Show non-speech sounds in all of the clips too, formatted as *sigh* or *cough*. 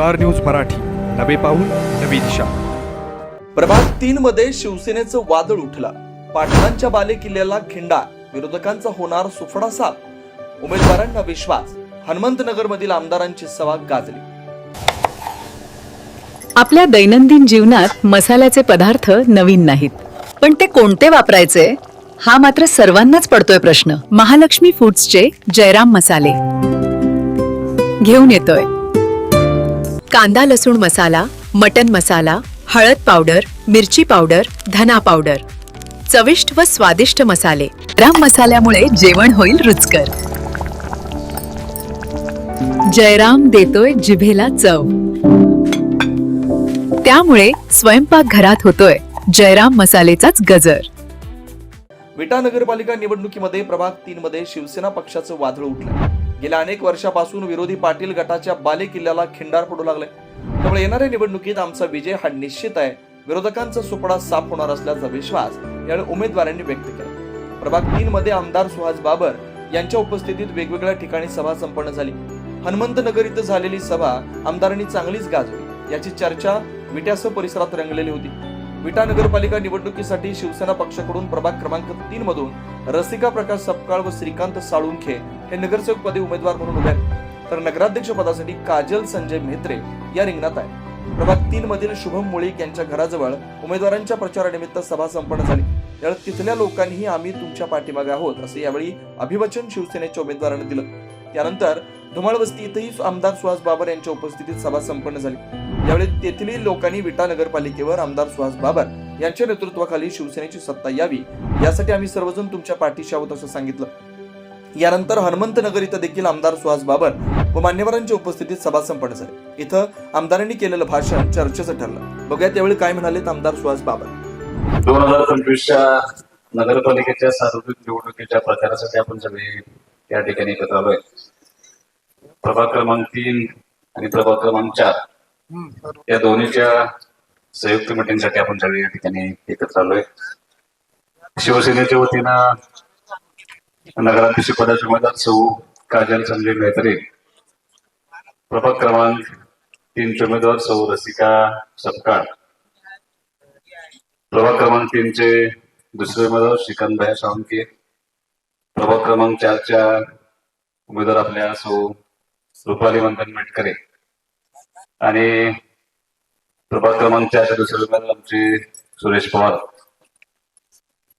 Star news Marathi. नवे पाऊल नवी दिशा. प्रभाग तीन मध्ये शिवसेनेचं वादळ उठलं. पाटलांच्या बाले किल्ल्याला खिंडा विरोधकांचा होणार सुफडा साप. उमेदवारांना विश्वास हनुमंतनगर मधील आमदारांची सभा गाजली. आपल्या दैनंदिन जीवनात मसाल्याचे पदार्थ नवीन नाहीत. पण ते कोणते वापरायचे? हा मात्र सर्वांनाच पडतोय प्रश्न. महालक्ष्मी फूड्सचे जयराम मसाले. घेऊन येतोय. कांदा लसूण मसाला मटन मसाला हळद पावडर मिरची पावडर धना पावडर. चविष्ट व स्वादिष्ट मसाले. राम मसाल्यामुळे जेवण होईल रुचकर. जयराम देतोय जिभेला चव. त्यामुळे स्वयंपाक घरात होतोय. जयराम मसालेचाच गजर. विटा नगरपालिका निवडणुकीमध्ये प्रभाग तीन मध्ये शिवसेना पक्षाचं वादळ उठलं. गेल्या अनेक वर्षापासून विरोधी पाटील गटाच्या बाले किल्ल्याला खिंडार पडू लागले. त्यामुळे येणाऱ्या निवडणुकीत आमचा विजय हा निश्चित आहे. विरोधकांचा सुपडा साफ होणार असल्याचा विश्वास यावेळी उमेदवारांनी व्यक्त केला. प्रभाग तीन मध्ये आमदार सुहास बाबर यांच्या उपस्थितीत वेगवेगळ्या ठिकाणी सभा संपन्न झाली. हनुमंतनगर इथं झालेली सभा आमदारांनी चांगलीच गाजवली. याची चर्चा विट्यासह परिसरात रंगलेली होती. विटा नगरपालिका निवडणुकीसाठी शिवसेना पक्षाकडून प्रभाग क्रमांक तीन मधून रसिका प्रकाश सपकाळ व श्रीकांत साळुंखे हे नगरसेवक पदी उमेदवार म्हणून उभे आहेत. तर नगराध्यक्ष पदासाठी काजल संजय म्हेत्रे या रिंगणात आहे प्रभाग तीन मधील शुभम मुळीक यांच्या घराजवळ उमेदवारांच्या प्रचारानिमित्त सभा संपन्न झाली. त्यावेळी तिथल्या लोकांनीही आम्ही तुमच्या पाठीमागे आहोत असे यावेळी अभिवचन शिवसेनेच्या उमेदवारांनी दिलं. त्यानंतर धुमाळवस्ती इथंही आमदार सुहास बाबर यांच्या उपस्थितीत सभा संपन्न झाली. यावेळी तेथील लोकांनी विटा नगरपालिकेवर आमदार सुहास बाबर यांच्या नेतृत्वाखाली शिवसेनेची सत्ता यावी यासाठी आम्ही सर्वजण तुमच्या पाठीशी आहोत असं सांगितलं. यानंतर हनुमंतनगर इथं देखील आमदार सुहास बाबर व मान्यवरांच्या उपस्थितीत सभा संपन्न झाली. इथं आमदारांनी केलेलं भाषण चर्चेचं ठरलं. बघूया त्यावेळी काय म्हणाले आमदार सुहास बाबर. दोन हजार पंचवीसच्या नगरपालिकेच्या सार्वत्रिक निवडणुकीच्या प्रचारासाठी आपण सगळे या ठिकाणी एकत्र आलोय. प्रभाग क्रमांक तीन आणि प्रभाग क्रमांक चार. या दोन्हीच्या संयुक्त मिटिंगसाठी आपण सगळे या ठिकाणी एकत्र आलोय शिवसेनेच्या वतीनं नगराध्यक्ष पदाचे उमेदवार सौ काजल संजय मेहत्रे प्रभाग क्रमांक तीनचे उमेदवार सौ रसिका सपकाळ प्रभाग क्रमांक तीनचे दुसरे उमेदवार श्रीकांतभाई सावंके प्रभाग क्रमांक चारच्या उमेदवार आपल्या सौ रुपाली मंथन मेटकरे. आणि प्रभाग क्रमांक चारचे दुसरे उमेदवार आमचे सुरेश पवार.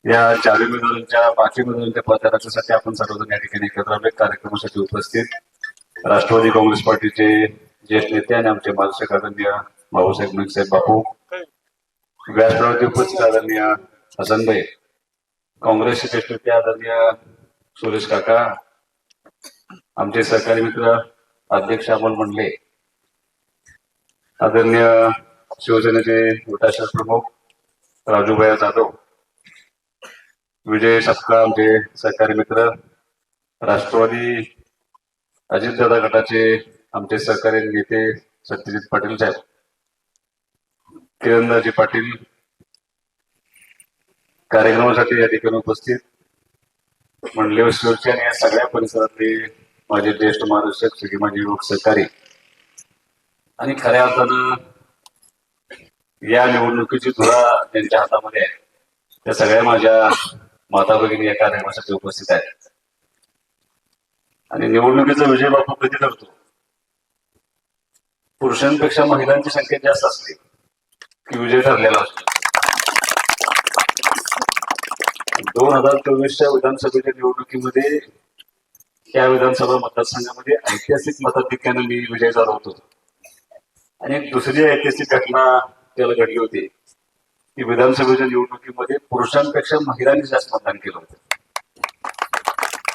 या चार उमेदवारांच्या पाचवी उमेदवारांच्या प्रचारासाठी आपण सर्वजण या ठिकाणी एकत्र आलोय. कार्यक्रमासाठी उपस्थित राष्ट्रवादी काँग्रेस पार्टीचे ज्येष्ठ नेते आणि आमचे मानसिक आदरणीय भाऊसाहेब साहेब बापू व्यासपीठावरती उपस्थित आदरणीय हसनभाई काँग्रेसचे ज्येष्ठ नेते आदरणीय सुरेश काका आमचे सहकारी मित्र अध्यक्ष अमोल मंडले आदरणीय शिवसेनेचे विटा प्रमुख राजूभाई जाधव विजय सपका आमचे सहकारी मित्र राष्ट्रवादी अजितदादा गटाचे आमचे सहकारी नेते सत्यजित पाटील साहेब किरणदाजी पाटील कार्यक्रमासाठी या ठिकाणी उपस्थित. मंडले विश्वचे आणि या सगळ्या परिसरातले माझे ज्येष्ठ मार्गदर्शक सगळे माझे लोक सहकारी आणि खऱ्या अर्थानं या निवडणुकीची धुरा त्यांच्या हातामध्ये आहे. त्या सगळ्या माझ्या माता भगिनी या कार्यक्रमासाठी उपस्थित आहेत. आणि निवडणुकीचा विजय बापू कधी करतो? पुरुषांपेक्षा महिलांची संख्या जास्त असते की विजय ठरलेला असतो. दोन हजार चोवीसच्या विधानसभेच्या निवडणुकीमध्ये या विधानसभा मतदारसंघामध्ये ऐतिहासिक मताधिक्यानं मी विजय झालो होतो. आणि दुसरी ऐतिहासिक घटना त्याला घडली होती. की विधानसभेच्या निवडणुकीमध्ये पुरुषांपेक्षा महिलांनी जास्त मतदान केलं होतं.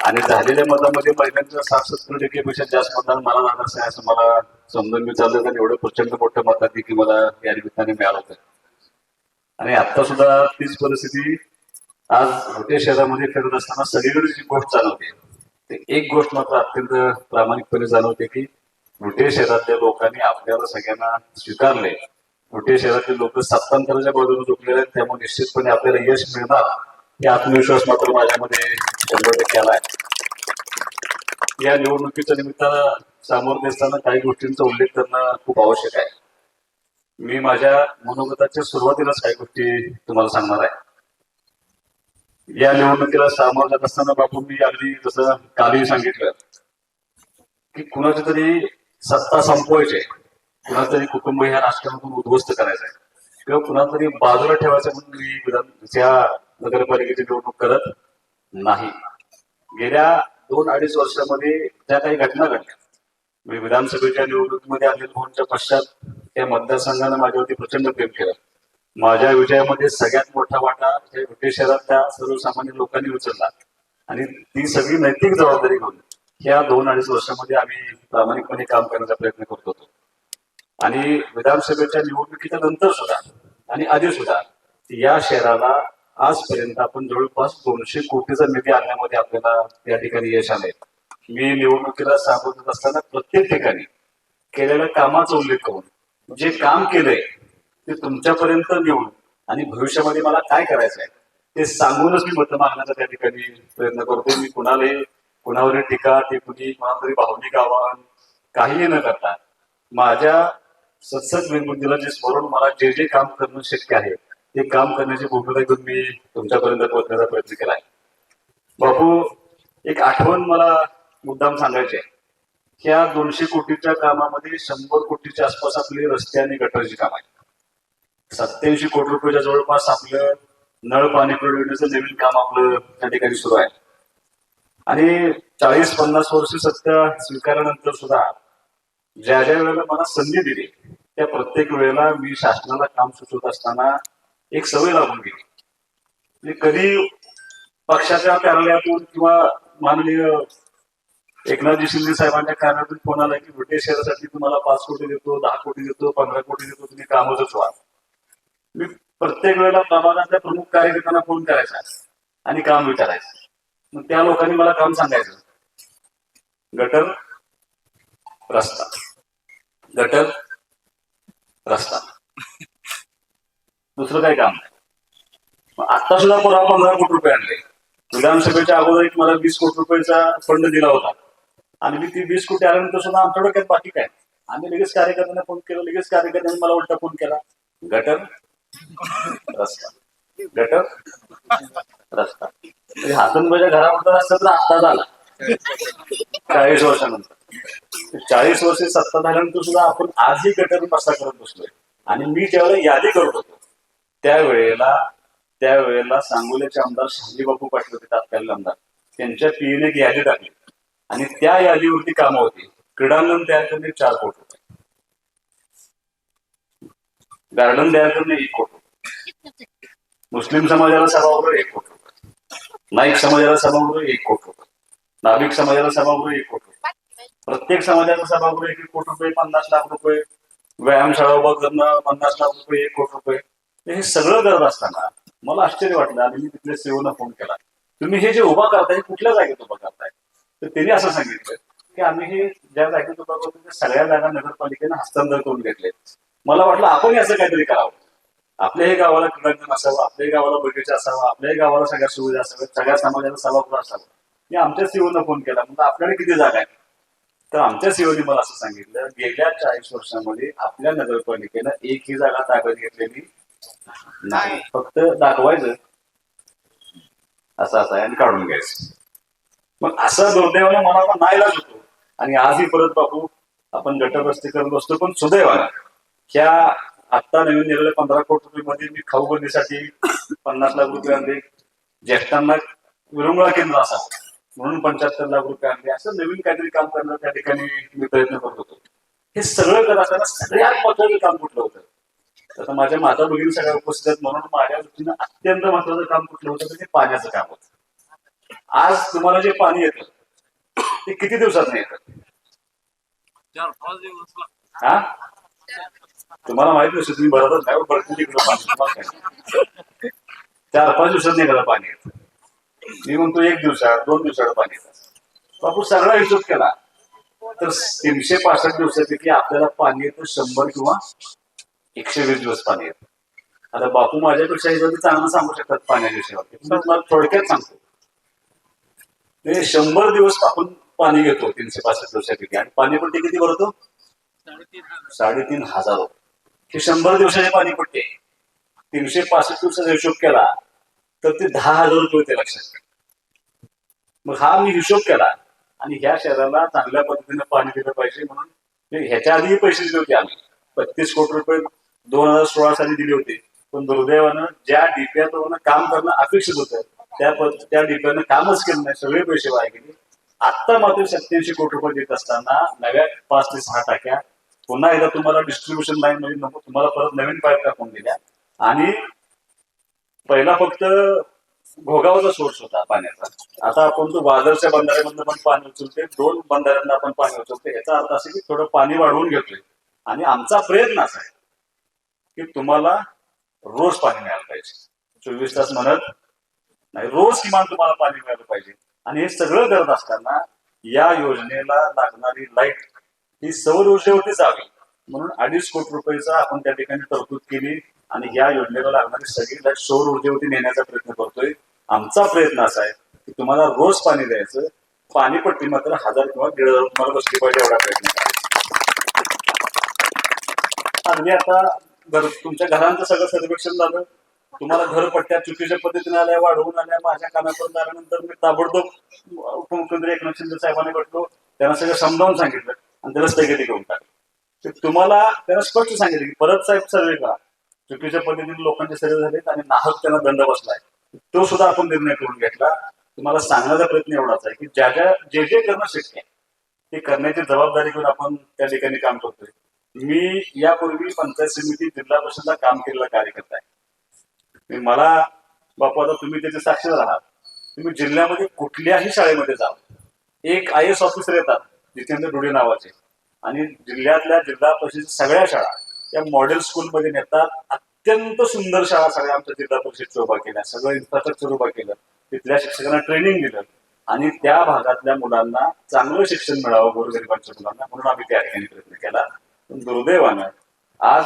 आणि झालेल्या मतामध्ये महिलांच्या साठ सत्तर टक्केपेक्षा जास्त मतदान मला लागणार आहे असं मला समजून मी चाललं तर एवढं प्रचंड मोठं की मला या निमित्ताने मिळालं होतं. आणि आता सुद्धा तीच परिस्थिती आज मोठ्या शहरामध्ये फिरत असताना सगळीकडे जी गोष्ट जाणवते ते एक गोष्ट मात्र अत्यंत प्रामाणिकपणे जाणवते की मोठ्या शहरातल्या लोकांनी आपल्याला सगळ्यांना स्वीकारले. ब्रिटिश शहरातले लोक सत्तांतराच्या बाजूने झुकलेले आहेत. त्यामुळे निश्चितपणे आपल्याला यश मिळणार. हे आत्मविश्वास मात्र माझ्यामध्ये शंभर टक्के आला आहे. या निवडणुकीच्या निमित्तानं सामोर असताना काही गोष्टींचा उल्लेख करणं खूप आवश्यक आहे. मी माझ्या मनोगताच्या सुरुवातीलाच काही गोष्टी तुम्हाला सांगणार आहे. या निवडणुकीला सामोरं जात असताना बापू मी अगदी जसं कालही सांगितलं की कुणाची तरी सत्ता संपवायची आहे. तरी कुटुंब ह्या राजकारणातून उद्ध्वस्त करायचं आहे किंवा कुणाला तरी बाजूला ठेवायचं म्हणून मी विधान त्या नगरपालिकेची निवडणूक करत नाही. गेल्या दोन अडीच वर्षामध्ये ज्या काही घटना घडल्या. मी विधानसभेच्या निवडणुकीमध्ये अनिल भाऊंच्या पश्चात त्या मतदारसंघानं माझ्यावरती प्रचंड प्रेम केलं. माझ्या विजयामध्ये सगळ्यात मोठा वाटा त्या विटे शहरातल्या सर्वसामान्य लोकांनी उचलला. आणि ती सगळी नैतिक जबाबदारी घेऊन या दोन अडीच वर्षामध्ये आम्ही प्रामाणिकपणे काम करण्याचा प्रयत्न करत होतो. आणि विधानसभेच्या निवडणुकीच्या नंतर सुद्धा आणि आधी सुद्धा या शहराला आजपर्यंत आपण जवळपास दोनशे कोटीचा निधी आणण्यामध्ये आपल्याला या ठिकाणी यश आले मी निवडणुकीला सांगत असताना प्रत्येक ठिकाणी केलेल्या कामाचा उल्लेख करून जे काम केलंय ते तुमच्यापर्यंत नेऊन आणि भविष्यामध्ये मला काय करायचं आहे ते सांगूनच मी मतं मागण्याचा त्या ठिकाणी प्रयत्न करतो. मी कुणालाही कुणावरील टीका ते कुणी भावनिक आवाहन काहीही न करता माझ्या सत्सत विनबुद्धीला जे स्मरण मला जे जे काम करणं शक्य आहे ते काम करण्याची भूमिका घेऊन मी तुमच्यापर्यंत पोहोचण्याचा प्रयत्न केला आहे. बापू एक आठवण मला मुद्दाम सांगायची आहे. की या दोनशे कोटीच्या कामामध्ये शंभर कोटीच्या आसपास आपली रस्ते आणि गटरची काम आहे. सत्याऐंशी कोटी रुपयाच्या जवळपास आपलं नळ पाणी पुरवण्याचं नवीन काम आपलं त्या ठिकाणी सुरू आहे. आणि चाळीस पन्नास वर्ष सत्ता स्वीकारल्यानंतर सुद्धा ज्या ज्या वेळेला मला संधी दिली त्या प्रत्येक वेळेला मी शासनाला काम सुचवत असताना एक सवय लागून गेली. म्हणजे कधी पक्षाच्या कार्यालयातून किंवा माननीय एकनाथजी शिंदे साहेबांच्या कार्यालयातून फोन आला की ब्रिटिश शहरासाठी तुम्हाला पाच कोटी देतो दहा कोटी देतो पंधरा कोटी देतो तुम्ही कामच व्हा मी प्रत्येक वेळेला प्रभागातल्या प्रमुख कार्यकर्त्यांना फोन करायचा आणि काम विचारायचं. मग त्या लोकांनी मला काम सांगायचं. गटर रस्ता. गटर रस्ता. दुसरं काही काम नाही. आता सुद्धा पुरा पंधरा कोटी रुपये आणले. विधानसभेच्या अगोदर एक मला वीस कोटी रुपयाचा फंड दिला होता. आणि मी ती वीस कोटी आल्यानंतर सुद्धा आमच्या डोक्यात बाकी काय? आम्ही लगेच कार्यकर्त्यांना फोन केला लगेच कार्यकर्त्यांनी मला उलटा फोन केला. गटर रस्ता. गटर रस्ता. म्हणजे हातून माझ्या घरामध्ये रस्ता तर आत्ता झाला. चाळीस वर्षानंतर. चाळीस वर्ष सत्ता झाल्यानंतर सुद्धा आपण आजही गटर रस्ता करत बसलोय. आणि मी ज्यावेळेला यादी करत होतो त्यावेळेला त्यावेळेला सांगोल्याचे आमदार शहाजीबापू पाटील होते तात्कालीन आमदार. त्यांच्या पीएने एक यादी टाकली. आणि त्या यादीवरती कामं होती. क्रीडांगण तयार करणे चार कोट होते. गार्डन तयार करणे एक कोट होते. मुस्लिम समाजाला सभागृह एक कोटी रुपये नाईक समाजाला सभागृह एक कोटी रुपये नाभिक समाजाला सभागृह एक कोटी रुपये प्रत्येक समाजाचा सभागृह एक कोटी रुपये पन्नास लाख रुपये. व्यायामशाळा उभा करणं पन्नास लाख रुपये एक कोटी रुपये हे सगळं करत असताना मला आश्चर्य वाटलं आणि मी तिथल्या सेवना फोन केला. तुम्ही हे जे उभा करताय हे कुठल्या जागेत उभा करताय? तर त्यांनी असं सांगितलं की आम्ही हे ज्या जागेत उभा करतो त्या सगळ्या जागा नगरपालिकेनं हस्तांतर करून घेतले मला वाटलं आपण असं काहीतरी करावं. आपल्याही गावाला क्रीडांगण असावं आपल्याही गावाला बगीचा असावा आपल्याही गावाला सगळ्या सुविधा असाव्यात सगळ्या समाजाला सभागृह असावं. मी आमच्या सीओनं फोन केला म्हणजे आपल्याकडे किती जागा आहे तर आमच्या सीओने मला असं सांगितलं गेल्या चाळीस वर्षामध्ये आपल्या नगरपालिकेनं एकही जागा ताब्यात घेतलेली नाही. फक्त दाखवायचं. असं असं आहे आणि काढून घ्यायचं. मग असं दुर्दैवाने मनाला नाईलाज होतो. आणि आजही परत बापू आपण गटर करत बसतो पण सुदैवानं ह्या आत्ता नवीन दिलेल्या पंधरा कोटी रुपये मध्ये मी खाऊ बंदीसाठी पन्नास लाख रुपये आणले. ज्येष्ठांना विरंगुळा केंद्र असावं म्हणून पंच्याहत्तर लाख रुपये आणले. असं नवीन काहीतरी काम करणं त्या ठिकाणी मी प्रयत्न करत होतो. हे सगळं करत असताना सगळ्यात महत्वाचं काम कुठलं होतं? आता माझ्या माता भगिनी सगळ्या उपस्थित आहेत म्हणून माझ्या दृष्टीनं अत्यंत महत्वाचं काम कुठलं होतं? तर ते पाण्याचं काम होतं. आज तुम्हाला जे पाणी येतं ते किती दिवसात नाही येतं? हा? तुम्हाला माहीत नसेल तुम्ही भरतच नाही भरपूर पाणी चार पाच दिवसात निघाला पाणी. येतं मी म्हणतो एक दिवसात दोन दिवसात पाणी येतं. बापू सगळा हिशोब केला. तर तीनशे पासष्ट दिवसापैकी आपल्याला पाणी येतं शंभर किंवा एकशे वीस दिवस पाणी येतं. आता बापू माझ्यापेक्षा हे चांगलं सांगू शकतात पाण्याच्या विषयावरती पण तुम्हाला थोडक्यात सांगतो. ते शंभर दिवस आपण पाणी घेतो तीनशे पासष्ट दिवसापैकी. आणि पाणी पण ते किती भरतो? साडेतीन हजार. रुपये. हे शंभर दिवसाचे पाणी आहे तीनशे पासष्ट दिवसाचा हिशोब केला तर ते दहा हजार रुपये होते लक्षात मग हा मी हिशोब केला आणि ह्या शहराला चांगल्या पद्धतीने पाणी दिलं पाहिजे म्हणून म्हणजे ह्याच्या आधीही पैसे दिले होते आम्ही. बत्तीस कोटी रुपये दोन हजार सोळा साली दिले होते. पण दुर्दैवानं ज्या डीपीआर काम करणं अपेक्षित होतं त्या त्या डीपीआरनं कामच केलं नाही सगळे पैसे वाया गेले. आता मात्र सत्याऐंशी कोटी रुपये देत असताना नव्या पाच ते सहा टाक्या पुन्हा एकदा तुम्हाला डिस्ट्रीब्युशन लाईन मध्ये नको तुम्हाला परत नवीन पाईप टाकून दिल्या. आणि पहिला फक्त घोगावचा सोर्स होता पाण्याचा. आता आपण तो वादरच्या बंधाऱ्यामधनं पण पाणी उचलते दोन बंधाऱ्यांना आपण पाणी उचलते याचा अर्थ असे की थोडं पाणी वाढवून घेतोय. आणि आमचा प्रयत्न असा आहे की तुम्हाला रोज पाणी मिळालं पाहिजे. चोवीस तास म्हणत नाही रोज किमान तुम्हाला पाणी मिळालं पाहिजे. आणि हे सगळं करत असताना या योजनेला लागणारी लाइट ही सौर ऊर्जेवरती जावी. म्हणून अडीच कोटी रुपयाचा आपण त्या ठिकाणी तरतूद केली आणि या योजनेला लागणारी सगळी लाइट सौर ऊर्जेवरती नेण्याचा प्रयत्न करतोय. आमचा प्रयत्न असा आहे की तुम्हाला रोज पाणी द्यायचं. पाणीपट्टी मात्र हजार किंवा दीड हजार तुम्हाला बसली पाहिजे एवढा प्रयत्न अगदी आता घर तुमच्या घरांचं सगळं सर्वेक्षण झालं. तुम्हाला घरपट्ट्या चुकीच्या पद्धतीने आल्या वाढवून आल्या माझ्या कानापर्यंत आल्यानंतर मी ताबडतोब उपमुख्यमंत्री एकनाथ शिंदे साहेबांनी भेटलो. त्यांना सगळं समजावून सांगितलं. त्याला स्थगिती घेऊन टाकली. तुम्हाला त्यांना स्पष्ट सांगितलं की परत साहेब सर्वे करा. चुकीच्या पद्धतीने लोकांचे सर्वे झालेत आणि नाहक त्यांना दंड बसलाय. तो सुद्धा आपण निर्णय करून घेतला. तुम्हाला सांगण्याचा प्रयत्न एवढाच आहे की ज्या ज्या जे जे करणं शक्य आहे ते करण्याची जबाबदारी घेऊन आपण त्या ठिकाणी काम करतोय. मी यापूर्वी पंचायत समिती जिल्हा परिषदला काम केलेला कार्यकर्ता आहे. मला बापू आता तुम्ही त्याचे साक्षीदार आहात. तुम्ही जिल्ह्यामध्ये कुठल्याही शाळेमध्ये जा एक आय एस ऑफिसर येतात जितेंद्र डुडे नावाचे. आणि जिल्ह्यातल्या जिल्हा परिषद सगळ्या शाळा या मॉडेल स्कूलमध्ये नेतात. अत्यंत सुंदर शाळा सगळ्या आमच्या जिल्हा परिषदच्या उभा केल्या. सगळं इन्फ्रास्ट्रक्चर उभा केलं. तिथल्या शिक्षकांना ट्रेनिंग दिलं. आणि त्या भागातल्या मुलांना चांगलं शिक्षण मिळावं गोरगरिबांच्या मुलांना म्हणून आम्ही त्या ठिकाणी प्रयत्न केला. पण दुर्दैवानं आज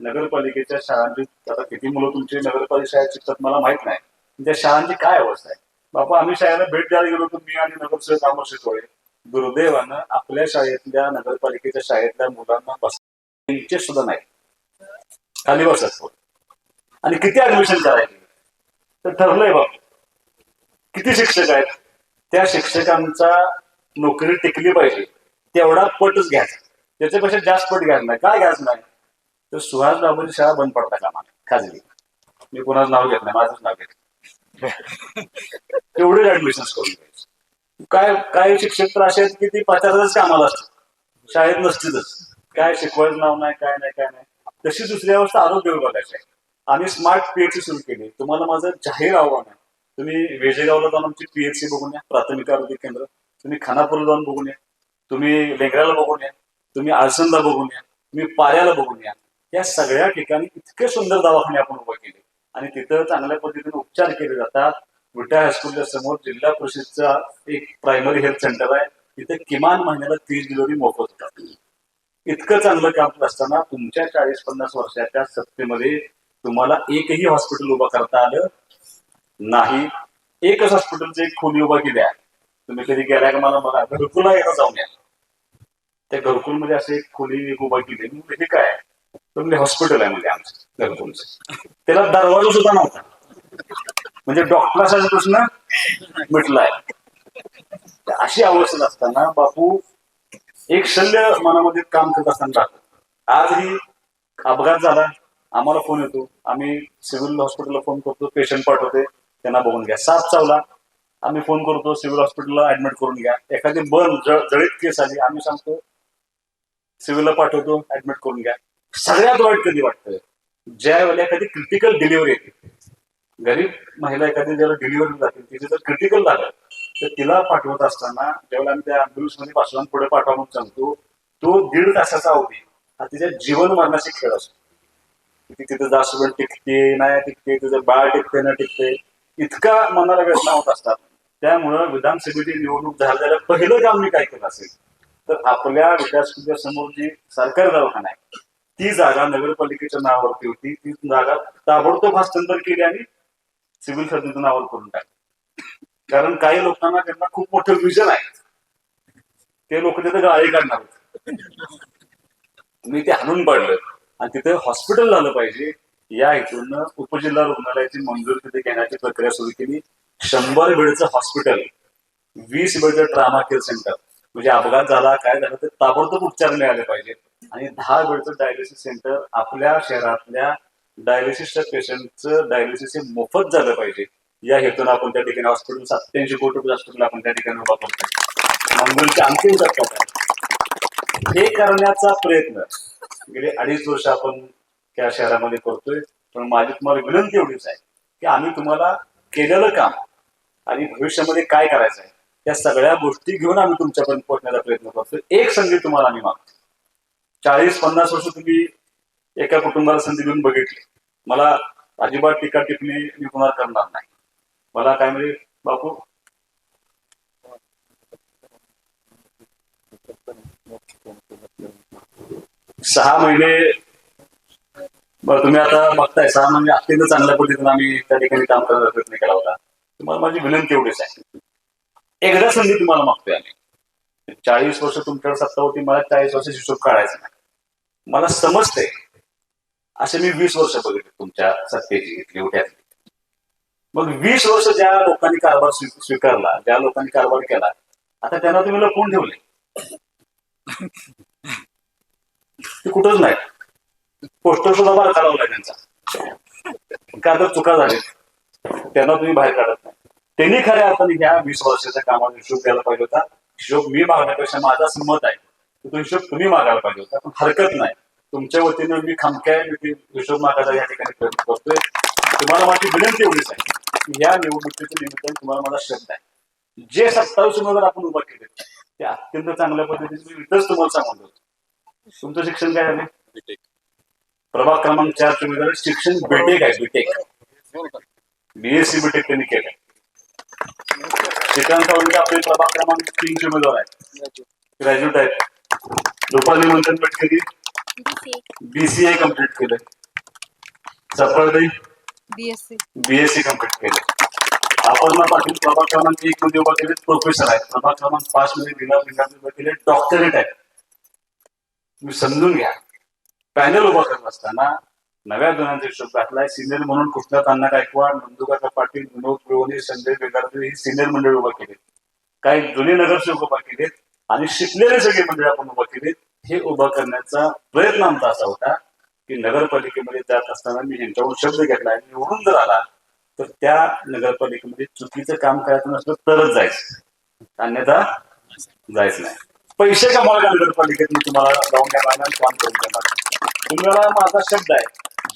नगरपालिकेच्या शाळांची आता किती मुलं तुमची नगरपालिका शाळेत शिकतात मला माहीत नाही. त्या शाळांची काय अवस्था आहे? बाबा आम्ही शाळेला भेट द्यायला गेलो होतो मी आणि नगरसेवक अमोल शितोळे दुर्दैवानं आपल्या शाळेतल्या नगरपालिकेच्या शाळेतल्या मुलांना बस सुद्धा नाही. खाली बसत आणि किती ऍडमिशन करायचे? तर ठरलंय बाबा. किती शिक्षक आहेत? त्या शिक्षकांचा नोकरी टिकली पाहिजे. तेवढा पटच घ्यायचा. त्याच्यापेक्षा जास्त पट घ्यायचं नाही. काय घ्यायचं नाही? तर सुहास बाबूची शाळा बंद पडता कामा खाजगी. मी कोणाचं नाव घेत नाही माझंच नाव घेत तेवढेच *laughs* ऍडमिशन करून काय काही शिक्षक तर असे आहेत की ती पाचारच कामाला असतात. शाळेत नसतीलच. काय शिकवायचं नाव नाही काय नाही काय नाही. तशी दुसरी अवस्था आरोग्य विभागाची आहे. आम्ही स्मार्ट पीएचसी सुरू केली. तुम्हाला माझं जाहीर आव्हान आहे. तुम्ही वेजेगावला जाऊन आमची पीएचसी बघून या प्राथमिक आरोग्य केंद्र. तुम्ही खानापूरला जाऊन बघून या. तुम्ही लेंगऱ्याला बघून या. तुम्ही आळसनला बघून या. तुम्ही पाऱ्याला बघून या. या सगळ्या ठिकाणी इतके सुंदर दवाखाने आपण उभे केले. आणि तिथं चांगल्या पद्धतीने उपचार केले जातात. विटा हायस्कूलच्या समोर जिल्हा परिषदचा एक प्रायमरी हेल्थ सेंटर आहे. तिथे किमान महिन्याला तीस डिलिव्हरी मोफत होतात. इतकं चांगलं काम असताना तुमच्या चाळीस पन्नास वर्षाच्या सत्तेमध्ये तुम्हाला एकही हॉस्पिटल उभा करता आलं नाही. एकच हॉस्पिटलची एक खोली उभा केली आहे तुम्ही कधी गेल्या का मला मला घरकुला यायला जाऊन या. त्या घरकुलमध्ये असे एक खोली एक उभा केली. मी हे काय? आहे? म्हणजे हॉस्पिटल आहे म्हणजे आमचं घरकुलचं. त्याला दरवाजा सुद्धा नव्हता. म्हणजे डॉक्टराचा प्रश्न मिटलाय. अशी अवस्था असताना बापू एक शल्य मनामध्ये काम करत असताना आजही अपघात झाला आम्हाला फोन येतो. आम्ही सिव्हिल हॉस्पिटलला फोन करतो पेशंट पाठवते त्यांना बघून घ्या. साप चावला आम्ही फोन करतो सिव्हिल हॉस्पिटलला ऍडमिट करून घ्या. एखादी बर्न जळीत केस आली आम्ही सांगतो सिव्हिलला पाठवतो ऍडमिट करून घ्या. सगळ्यात वाईट कधी वाटतं ज्या वेळेला एखादी क्रिटिकल डिलिव्हरी येते गरीब महिला एखादी ज्याला डिलिव्हरी जातील तिथे जर क्रिटिकल झालं तर तिला पाठवत असताना ज्यावेळेला आम्ही त्या अँब्युलन्समध्ये पाठवून पुढे पाठवा म्हणून सांगतो तो दीड तासाचा अवधी हा तिच्या जीवन मरणाची खेळ असतो. ती तिथं जास्वंड टिकते नाही टिकते तिचं बाळ टिकते ना टिकते इतका मनाला वेदना होत असतात. त्यामुळं विधानसभेची निवडणूक झालेल्या पहिलं काम मी काय केलं असेल तर आपल्या विकासपूर्च्या समोर जी सरकारी दवाखाना आहे ती जागा नगरपालिकेच्या नावावरती होती ती जागा ताबडतोब हस्तांतर केली आणि सिव्हिल सर्जनच्या नावावर करून टाकली. कारण काही लोकांना त्यांना खूप मोठं विजन आहे. ते लोक तिथे गाळी काढणार होते. मी ते हाणून पाडलं. आणि तिथे हॉस्पिटल झालं पाहिजे. या हेतून उपजिल्हा रुग्णालयाची मंजुरी तिथे घेण्याची प्रक्रिया सुरू केली. शंभर बेडचं हॉस्पिटल वीस बेडचं ट्रामा केअर सेंटर म्हणजे अपघात झाला काय झालं ते ताबडतोब उपचार मिळाले पाहिजे आणि दहा बेडचं डायलिसिस सेंटर आपल्या शहरातल्या डायलिसिसच्या पेशंटचं डायलिसिस हे मोफत झालं पाहिजे. या हेतून आपण त्या ठिकाणी हॉस्पिटल सत्याऐंशी कोटी रुपये हॉस्पिटल आपण त्या ठिकाणी उभा करतोय. मंगलच्या अंतिम टप्प्यात. आहे. हे करण्याचा प्रयत्न गेले अडीच वर्ष आपण त्या शहरामध्ये करतोय. पण माझी तुम्हाला विनंती एवढीच आहे की आम्ही तुम्हाला केलेलं काम आणि भविष्यामध्ये काय करायचं आहे त्या सगळ्या गोष्टी घेऊन आम्ही तुमच्यापर्यंत पोहोचण्याचा प्रयत्न करतोय. एक संधी तुम्हाला आम्ही मागतो चाळीस पन्नास वर्ष तुम्ही एका कुटुंबाला संधी देऊन बघितली. मला अजिबात टीका टिपणी मी कुणाला करणार नाही. मला काय म्हणजे बापू? सहा महिने बरं तुम्ही आता बघताय सहा महिने अत्यंत चांगल्या पद्धतीने आम्ही त्या ठिकाणी काम करण्याचा प्रयत्न केला होता. तुम्हाला माझी विनंती एवढीच आहे. एकदा संधी तुम्हाला मागतोय आम्ही. चाळीस वर्ष तुमच्याकडे सत्ता होती मला चाळीस वर्ष हिशोब काढायचा नाही. मला समजते असे मी वीस वर्ष बघितले तुमच्या सत्तेची घेतली उठ्यातली मग वीस वर्ष ज्या लोकांनी कारभार स्वीकारला ज्या लोकांनी कारभार केला आता त्यांना तुम्ही लपवून ठेवले. ते कुठंच नाही. पोस्टर सुद्धा बाहेर काढवलाय त्यांचा. का तर चुका झाली त्यांना तुम्ही बाहेर काढत नाही. त्यांनी खऱ्या अर्थाने ह्या वीस वर्षाच्या कामाचा हिशोब द्यायला पाहिजे होता. हिशोब मी मागण्यापेक्षा माझा संमत आहे. तो हिशोब तुम्ही मागायला पाहिजे होता. पण हरकत नाही. तुमच्या वतीने मी खामक्याय मी ते हिशोब मागायचा या ठिकाणी प्रयत्न करतोय. तुम्हाला माझी विनंती एवढीच आहे की या निवडणुकीच्या निमित्ताने तुम्हाला माझा शब्द आहे. जे सत्तावीस उमेदवार आपण उभा केले ते अत्यंत चांगल्या पद्धतीने मी इथंच तुम्हाला सांगून देतो. तुमचं शिक्षण काय झालं प्रभाग क्रमांक चार उमेदवार शिक्षण बीटेक आहे बीटेक बीएससी बीटेक त्यांनी केलंय. श्रीकांत सावंत आपले प्रभाग क्रमांक तीनचे उमेदवार आहेत. ग्रॅज्युएट आहेत. रुपाली मंथन पटकरी बीसीए कंप्लीट केलंय. चपळदई बीएससी बीएससी कंप्लीट केले अपर्णा पाटील प्रभाग क्रमांक एक मध्ये उभा केले प्रोफेसर आहेत. प्रभाग क्रमांक पाच मध्ये दिला लिंगात उभा केले डॉक्टरेट आहे तुम्ही समजून घ्या. पॅनल उभा करत असताना नव्या गुणांचा हिशोब घातलाय. सिनियर म्हणून कृष्णात अण्णा गायकवाड नंदुकाका पाटील विनोद पिळवणे संजय बेगारकर ही सिनियर मंडळी उभा केले काही जुने नगरसेवक उभा केलेत आणि शिकलेले सगळे मंडळी आपण उभा केलेत. हे उभं करण्याचा प्रयत्न आमचा असा होता की नगरपालिकेमध्ये जात असताना मी ह्यांच्याकडून शब्द घेतला आणि निवडून जर आला तर त्या नगरपालिकेमध्ये चुकीचं काम करायचं नसलं तरच जायचं. अन्यथा जायचं नाही. पैसे कमावले नगरपालिकेत मी तुम्हाला जाऊन द्यावा काम करून देणार तुम्हाला माझा शब्द आहे.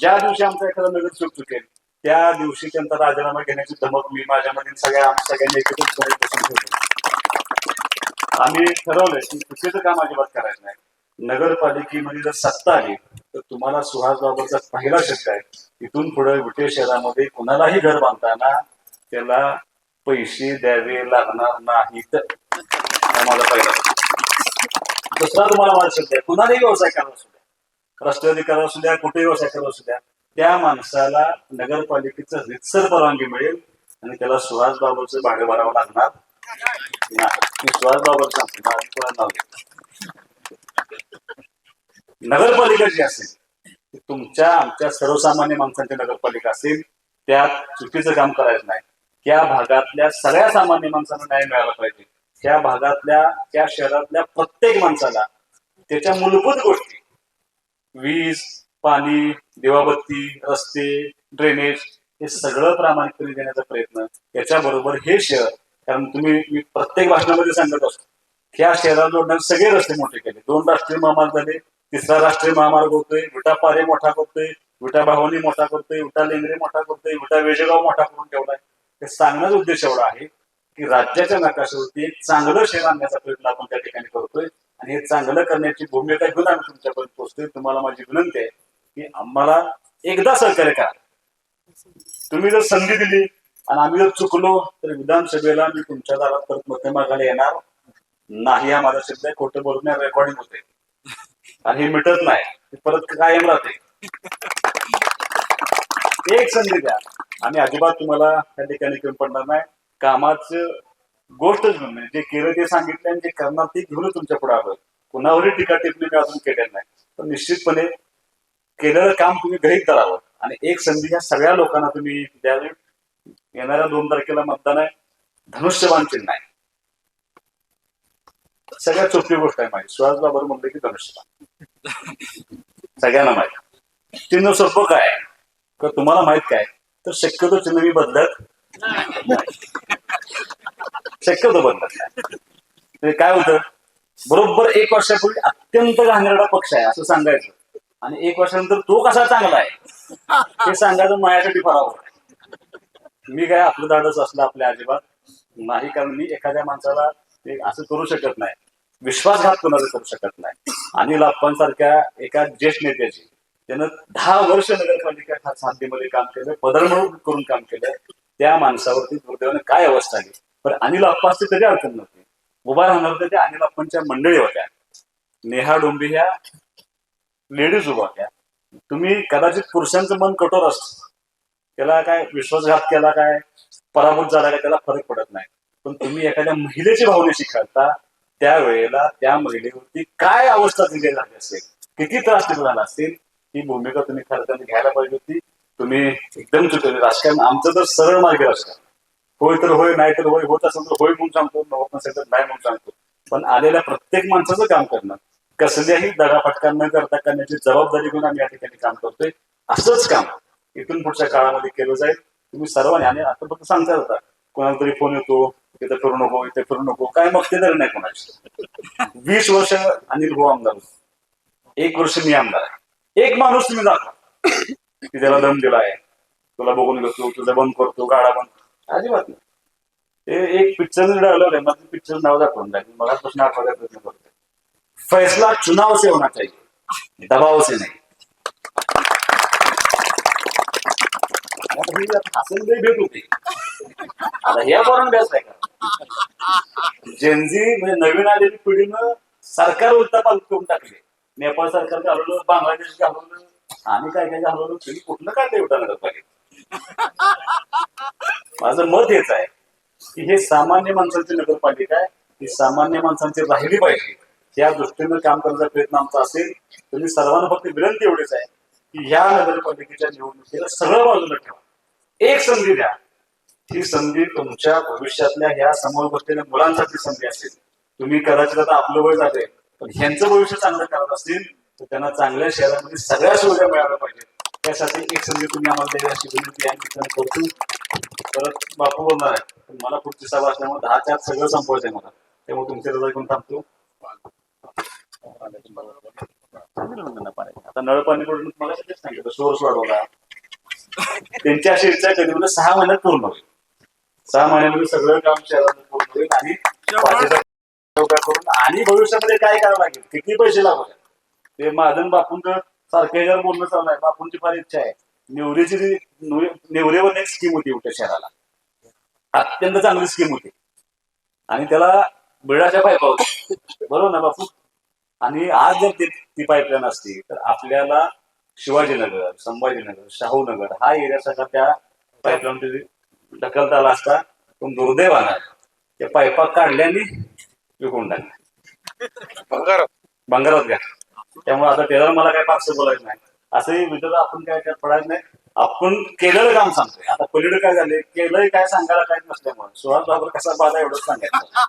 ज्या दिवशी आमचा एखादा नगर चुक चुकेल त्या दिवशी त्यांचा राजीनामा घेण्याची धमक मी माझ्यामधील सगळ्या आम्ही सगळ्यांनी एकत्रितपणे बसून आम्ही ठरवलंय की चुकीचं काम अजिबात करायचं नाही. नगरपालिकेमध्ये जर सत्ता आली तर तुम्हाला सुहास बाबरचा पहिला शब्द आहे इथून पुढे विटे शहरामध्ये कुणालाही घर बांधताना त्याला पैसे द्यावे लागणार नाहीत. हा माझा पहिला दुसरा तुम्हाला माझा शब्द आहे कुणालाही व्यवसाय करावा असू द्या राष्ट्रवादी करावा असू द्या कुठेही व्यवसाय करावा असू द्या त्या माणसाला नगरपालिकेचं रितसर परवानगी मिळेल आणि त्याला सुहास बाबरचं भाडे भरावं लागणार नाही. सुहास बाबर नाव नगरपालिका जी असेल तुमच्या आमच्या सर्वसामान्य माणसांची नगरपालिका असेल त्यात चुकीचं काम करायचं नाही. त्या भागातल्या सगळ्या सामान्य माणसांना न्याय मिळाला पाहिजे. त्या भागातल्या त्या शहरातल्या प्रत्येक माणसाला त्याच्या मूलभूत गोष्टी वीज पाणी दिवाबत्ती रस्ते ड्रेनेज हे सगळं प्रामाणिकपणे देण्याचा प्रयत्न याच्याबरोबर हे शहर कारण तुम्ही मी प्रत्येक भाषणामध्ये सांगत असतो या शहराला जोडणारे सगळे रस्ते मोठे केले. दोन राष्ट्रीय महामार्ग झाले तिसरा राष्ट्रीय महामार्ग होतोय विटा पारे मोठा करतोय विटा भावनी मोठा करतोय विटा लेंगरे मोठा करतोय विटा वेजेगाव मोठा करून ठेवलाय. हे सांगण्याचा उद्देश एवढा आहे की राज्याच्या नकाशावरती एक चांगलं शहर आणण्याचा प्रयत्न आपण त्या ठिकाणी करतोय. आणि हे चांगलं करण्याची भूमिका घेऊन आम्ही तुमच्यापर्यंत पोहोचतोय. तुम्हाला माझी विनंती आहे की आम्हाला एकदा सहकार्य करा. तुम्ही जर संधी दिली आणि आम्ही जर चुकलो तर विधानसभेला मी तुमच्या दारात परत मते मागायला येणार नाही हा माझा शब्द आहे खोटं बोलून रेकॉर्डिंग होते. आणि हे मिटत नाही. परत कायम राहते. एक संधी द्या. आम्ही अजिबात तुम्हाला त्या ठिकाणी कमी पडणार नाही. कामाचं गोष्टच म्हणून नाही जे केलं ते सांगितलं आणि जे करणार ते घेऊनच तुमच्यापुढे आलं कुणावरही टीका टिप्पणी मी अजून केलेलं नाही. पण निश्चितपणे केलेलं काम तुम्ही गृहीत करावं. आणि एक संधी ह्या सगळ्या लोकांना तुम्ही द्यावी. येणाऱ्या दोन तारखेला मतदान आहे. धनुष्यबान चिन्ह आहे. सगळ्यात सोपी गोष्ट आहे माहिती. सुहास बाबर म्हणलं की धनुष्यबाण. सगळ्यांना माहीत. चिन्ह सोपं काय? का तुम्हाला माहीत काय? तर शक्यतो चिन्ह मी बदलत शक्यतो बदलत काय होतं बरोबर एक वर्षापूर्वी अत्यंत घाणेरडा पक्ष आहे असं सांगायचं. आणि एक वर्षानंतर तो कसा चांगला आहे? हे सांगायचं माझ्यासाठी फरावर आहे. मी काय आपलं धाडस असलं आपल्या अजिबात? नाही कारण मी एखाद्या माणसाला ते असं करू शकत नाही. विश्वासघात कोणाचा करू शकत नाही. अनिल आप्पांसारख्या एका ज्येष्ठ नेत्याची त्यानं दहा वर्ष नगरपालिका शांतीमध्ये काम केलं पदर म्हणून करून काम केलं त्या माणसावरती दुर्दैवाने काय अवस्था आली? पण अनिल अप्पा असते तरी अडचण नव्हती. उभा राहणार होत्या त्या अनिल अप्पांच्या मंडळी होत्या. नेहा डोंबी ह्या लेडीज उभा होत्या. तुम्ही कदाचित पुरुषांचं मन कठोर असतं. त्याला काय विश्वासघात केला काय? पराभूत झाला काय? त्याला फरक पडत नाही. पण तुम्ही एखाद्या महिलेची भावनेशी खेळता त्यावेळेला त्या महिलेवरती काय अवस्था दिली झाली असेल? किती त्रास झाला असेल? ही भूमिका तुम्ही खरं तर घ्यायला पाहिजे होती. तुम्ही एकदम चुकले राजकारण आमचं तर सरळ मार्ग राजकारण. होय तर होय नाही तर होय होत असेल तर होय म्हणून सांगतो होत नसेल तर नाही म्हणून सांगतो. पण आलेल्या प्रत्येक माणसाचं काम करणं कसल्याही दगाफटका न करता करण्याची जबाबदारी घेऊन आम्ही या ठिकाणी काम करतोय. असंच काम इथून पुढच्या काळामध्ये केलं जाईल. तुम्ही सर्वांनी आणि आता फक्त सांगता होता कोणाला तरी फोन येतो तिथे करू नको इथे करू नको. काय मग ते तरी नाही कोणाची. वीस वर्ष अनिल भाऊ आमदार. एक वर्ष मी आमदार आहे. एक माणूस तुम्ही दाखवा. की त्याला दम दिलाय. तुला बघून घेतो तुझा बंद करतो गाडा बंद अजिबात नाही. ते एक पिक्चर डायलॉग आहे मग पिक्चर नाव दाखवून द्या मला प्रश्न आठवायचा प्रयत्न करतोय. फैसला चुनाव से होना चाहिए. दबाव से नहीं. असेल भेट होती. आता ह्या पोरांना बेस्ट आहे का? जेनझी म्हणजे नवीन आलेली पिढीनं सरकार उलटा करून टाकले. नेपाळ सरकार घालवलं बांगलादेश घालवलं आणि काय काय घालवलं तुम्ही कुठलं काढलं एवढा नगरपालिका माझं मत हेच आहे की हे सामान्य माणसांची नगरपालिका आहे ही सामान्य माणसांची राहिली पाहिजे. या दृष्टीनं काम करण्याचा प्रयत्न आमचा असेल तुम्ही सर्वांना फक्त विनंती एवढीच आहे की ह्या नगरपालिकेच्या निवडणुकीला सगळं बाजूला ठेवा. एक संधी द्या. ही संधी तुमच्या भविष्यातल्या ह्या समोर बसलेल्या मुलांसाठी संधी असेल. तुम्ही कदाचित आता आपलं वय झाले पण ह्यांचं भविष्य चांगलं करत असतील तर त्यांना चांगल्या शहरामध्ये सगळ्या सुविधा मिळाल्या पाहिजे त्यासाठी एक संधी तुम्ही आम्हाला द्यावी अशी विनंती आहे. करतो. परत बापू बोलणार आहे पण मला पुढची सभा असल्यामुळे दहा चार सगळं संपवायचं आहे मला. त्यामुळे तुमच्या रजा घेऊन थांबतो? आता नळ पाणी पडून मला तेच सांगितलं. सोर्स वाढवला. त्यांची अशी इच्छा कधी? म्हणजे सहा महिन्यात पूर्ण होईल. सहा महिन्यामध्ये सगळं काम शहरात पूर्ण होईल आणि करून आणि भविष्यामध्ये काय करावं लागेल? किती पैसे लागू ते महाजन बापूंचं सारख्या याच्यावर बोलणं चालू आहे. बापूंची फार इच्छा आहे. नेवरेची जी नेवरेवर एक स्कीम होती उठ्या शहराला. अत्यंत चांगली स्कीम होती. आणि त्याला बिळाच्या पायपा होत्या. बरोबर ना बापू? आणि आज जर ती ती पाईपलाईन असती तर आपल्याला शिवाजीनगर संभाजीनगर शाहूनगर हा एरिया सगळा त्या पाईपलाईन ढकलता आला असता पण दुर्दैवानं त्या पाईपा काढल्याने विकून टाकल्या बंगारात घ्या. त्यामुळे आता त्याला मला काय पाकस बोलायचं नाही. असंही मित्र आपण काय काय पडायचं नाही. आपण केलेलं काम सांगतोय. आता पलीकडे काय झाले केलंय काय सांगायला काय नसल्यामुळे. सुहास बाबर कसा बाधा एवढंच सांगायचं.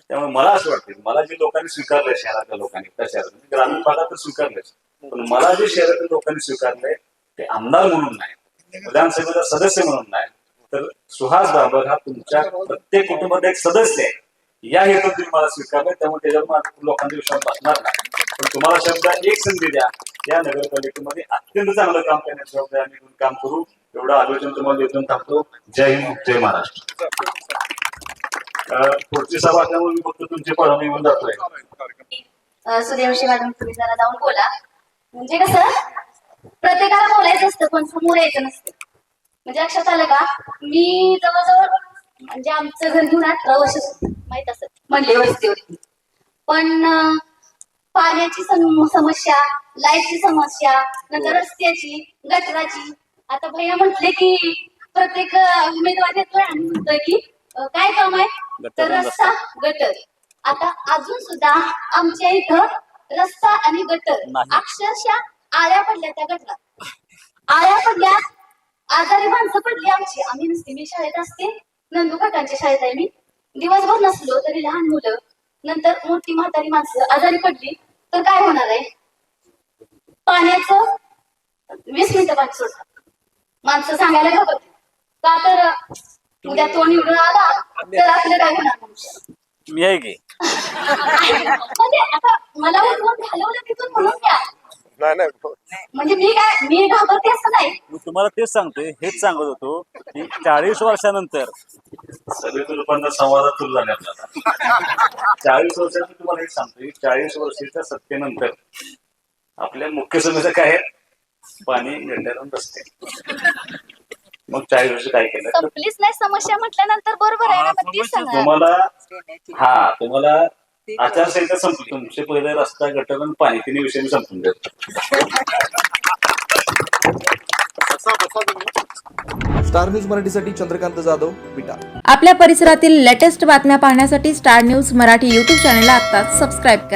त्यामुळे मला असं वाटतं मला जे लोकांनी स्वीकारलंय शहरातल्या लोकांनी त्या शहरात ग्रामीण भागात तर स्वीकारलंच पण मला जे शहरातल्या लोकांनी स्वीकारलंय ते आमदार म्हणून नाही. विधानसभेचा सदस्य म्हणून नाही. तर सुहास बाबर हा तुमच्या प्रत्येक कुटुंबात एक सदस्य आहे. या हेतून तुम्ही मला स्वीकारलंय त्यामुळे त्याच्यावर माझा लोकांचा विश्वास बसणार नाही. पण तुम्हाला शब्द एक संधी द्या. या नगरपालिकेमध्ये अत्यंत चांगलं काम करण्याची जबाबदारी आम्ही घेऊन काम करू. एवढं आलोचन तुम्हाला देऊन थांबतो. जय हिंद जय महाराष्ट्र. पुढची सभा असल्यामुळे मी फक्त तुमची परवानगी घेऊन जातोय. अ, मॅडम तुम्ही जरा जाऊन बोला. म्हणजे कसं प्रत्येकाला बोलायचं असतं पण समोर यायचं नसतं. म्हणजे लक्षात आलं का? मी जवळजवळ म्हणजे आमचं घर घेऊन अठरा वर्ष माहीत असत म्हणले वस्तीवरती पण पाण्याची सम- समस्या लाईटची समस्या नंतर रस्त्याची गटराची. आता भैया म्हटले की प्रत्येक उमेदवार येतोय आणि म्हणतोय की काय काम आहे? तर रस्ता गटर. आता अजून सुद्धा आमच्या इथं रस्ता आणि गटर अक्षरशः आळ्या पडल्या त्या गटरात. आळ्या पडल्या आजारी माणसं पडली आमची. आम्ही नसते मी शाळेत असते. नंदू काकांच्या शाळेत आहे मी. दिवसभर नसलो तरी लहान मुलं. नंतर मोठी म्हातारी माणसं आजारी पडली. तर काय होणार आहे? पाण्याचं वीस मिनिटं पाणी सोडतात माणसं सांगायला घाबरते का तर उद्या तो निवडून आला तर आपलं काय होणार? मी आहे की? *laughs* म्हणजे आता मला उठवून घालवलं तिथून म्हणून द्या. नाही नाही म्हणजे मी काय मी घाबरते असं नाही. मी तुम्हाला तेच सांगतोय हेच सांगत होतो की चाळीस वर्षानंतर सगळे लोकांना संवादात सुरू झाले आपल्याला. चाळीस वर्षाचं तुम्हाला हे सांगतोय चाळीस वर्षाच्या सत्तेनंतर आपल्या मुख्य समस्या काय आहे पाणी गड्ड्यातून रस्ते मग चाळीस वर्ष काय केलं? संपलीच नाही समस्या म्हटल्यानंतर बरोबर आहे ना मग तीच सांगा. तुम्हाला हा तुम्हाला आचारसंहिता संपली. तुमचे पहिले रस्ता गटर आणि पाणी तिन्ही विषय मी संपून देतो स्टार न्यूज मराठीसाठी चंद्रकांत जाधव विटा. आपल्या परिसरातील लेटेस्ट बातम्या पाहण्यासाठी स्टार न्यूज मराठी यूट्यूब चॅनलला आत्ताच सबस्क्राईब करा.